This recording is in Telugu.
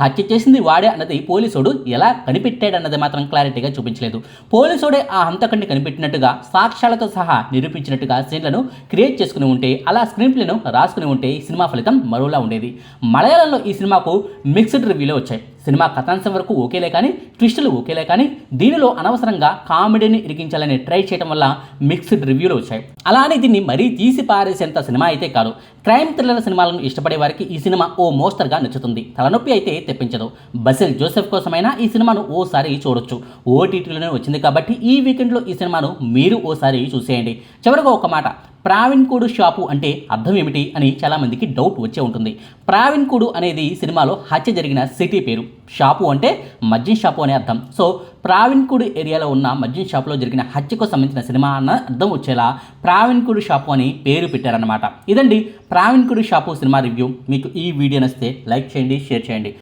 హత్య చేసింది వాడే అన్నది పోలీసుడు ఎలా కనిపెట్టాడన్నది మాత్రం క్లారిటీగా చూపించలేదు. పోలీసుడే ఆ హంతకుడిని కనిపెట్టినట్టుగా సాక్ష్యాలతో సహా నిరూపించినట్టుగా సీన్లను క్రియేట్ చేసుకుని ఉంటే అలా స్క్రీన్ ప్లేను రాసుకుని ఉంటే ఈ సినిమా ఫలితం మరోలా ఉండేది. మలయాళంలో ఈ సినిమాకు మిక్స్డ్ రివ్యూలో వచ్చాయి. సినిమా కథాంశం వరకు ఓకేలే కానీ ట్విస్టులు ఓకేలే కానీ దీనిలో అనవసరంగా కామెడీని ఇరికించాలని ట్రై చేయడం వల్ల మిక్స్డ్ రివ్యూలు వచ్చాయి. అలానే దీన్ని మరీ తీసి పారేసేంత సినిమా అయితే కాదు. క్రైమ్ థ్రిల్లర్ సినిమాలను ఇష్టపడే వారికి ఈ సినిమా ఓ మోస్తరుగా నచ్చుతుంది. తలనొప్పి అయితే తెప్పించదు. బసిల్ జోసెఫ్ కోసమైనా ఈ సినిమాను ఓసారి చూడొచ్చు. ఓటీటీలోనే వచ్చింది కాబట్టి ఈ వీకెండ్లో ఈ సినిమాను మీరు ఓసారి చూసేయండి. చివరిగా ఒక మాట. ప్రావిన్కూడు షాపు అంటే అర్థం ఏమిటి అని చాలామందికి డౌట్ వచ్చే ఉంటుంది. ప్రావిన్కూడు అనేది సినిమాలో హత్య జరిగిన సిటీ పేరు. షాపు అంటే మద్యం షాపు అనే అర్థం. సో ప్రావిన్కూడు ఏరియాలో ఉన్న మద్యం షాపులో జరిగిన హత్యకు సంబంధించిన సినిమా అన్న అర్థం వచ్చేలా ప్రావిన్కూడు షాపు అని పేరు పెట్టారన్నమాట. ఇదండి ప్రావిన్కూడు షాపు సినిమా రివ్యూ. మీకు ఈ వీడియో నచ్చితే లైక్ చేయండి షేర్ చేయండి.